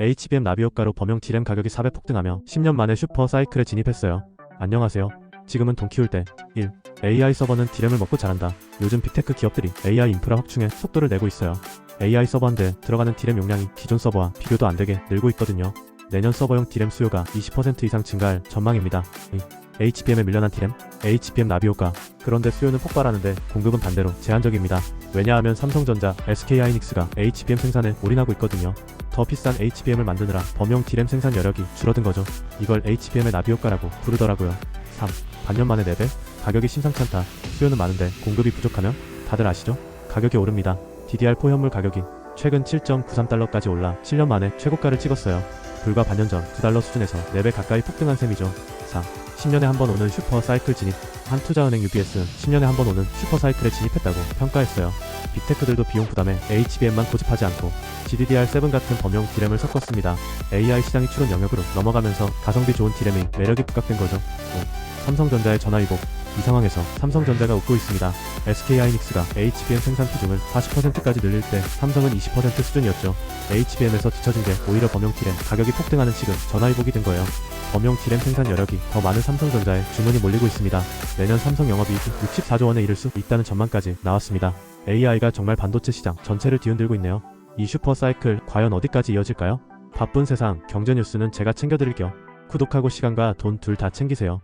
HBM 나비 효과로 범용 D램 가격이 4배 폭등하며 10년 만에 슈퍼 사이클에 진입했어요. 안녕하세요. 지금은 돈 키울 때 1. AI 서버는 D램을 먹고 자란다. 요즘 빅테크 기업들이 AI 인프라 확충에 속도를 내고 있어요. AI 서버한테 들어가는 D램 용량이 기존 서버와 비교도 안 되게 늘고 있거든요. 내년 서버용 D램 수요가 20% 이상 증가할 전망입니다. 이 HBM에 밀려난 D램, HBM 나비효과. 그런데 수요는 폭발하는데 공급은 반대로 제한적입니다. 왜냐하면 삼성전자, SK하이닉스가 HBM 생산에 올인하고 있거든요. 더 비싼 HBM을 만드느라 범용 D램 생산 여력이 줄어든 거죠. 이걸 HBM의 나비 효과라고 부르더라고요. 3. 반년 만에 4배? 가격이 심상치 않다. 수요는 많은데 공급이 부족하면 다들 아시죠? 가격이 오릅니다. DDR4 현물 가격이 최근 7.93달러까지 올라 7년 만에 최고가를 찍었어요. 불과 반년 전 2달러 수준에서 4배 가까이 폭등한 셈이죠. 4. 10년에 한 번 오는 슈퍼 사이클 진입. 한 투자은행 UBS는 10년에 한 번 오는 슈퍼 사이클에 진입했다고 평가했어요. 빅테크들도 비용 부담에 HBM만 고집하지 않고 GDDR7 같은 범용 D램을 섞었습니다. AI 시장이 추론 영역으로 넘어가면서 가성비 좋은 D램의 매력이 부각된 거죠. 5. 삼성전자의 전화 위복. 이 상황에서 삼성전자가 웃고 있습니다. SK하이닉스가 HBM 생산 비중을 40%까지 늘릴 때 삼성은 20% 수준이었죠. HBM에서 뒤처진 게 오히려 범용 D램 가격이 폭등하는 지금 전화위복이 된 거예요. 범용 D램 생산 여력이 더 많은 삼성전자에 주문이 몰리고 있습니다. 내년 삼성 영업이익이 64조 원에 이를 수 있다는 전망까지 나왔습니다. AI가 정말 반도체 시장 전체를 뒤흔들고 있네요. 이 슈퍼 사이클 과연 어디까지 이어질까요? 바쁜 세상 경제 뉴스는 제가 챙겨드릴게요. 구독하고 시간과 돈 둘 다 챙기세요.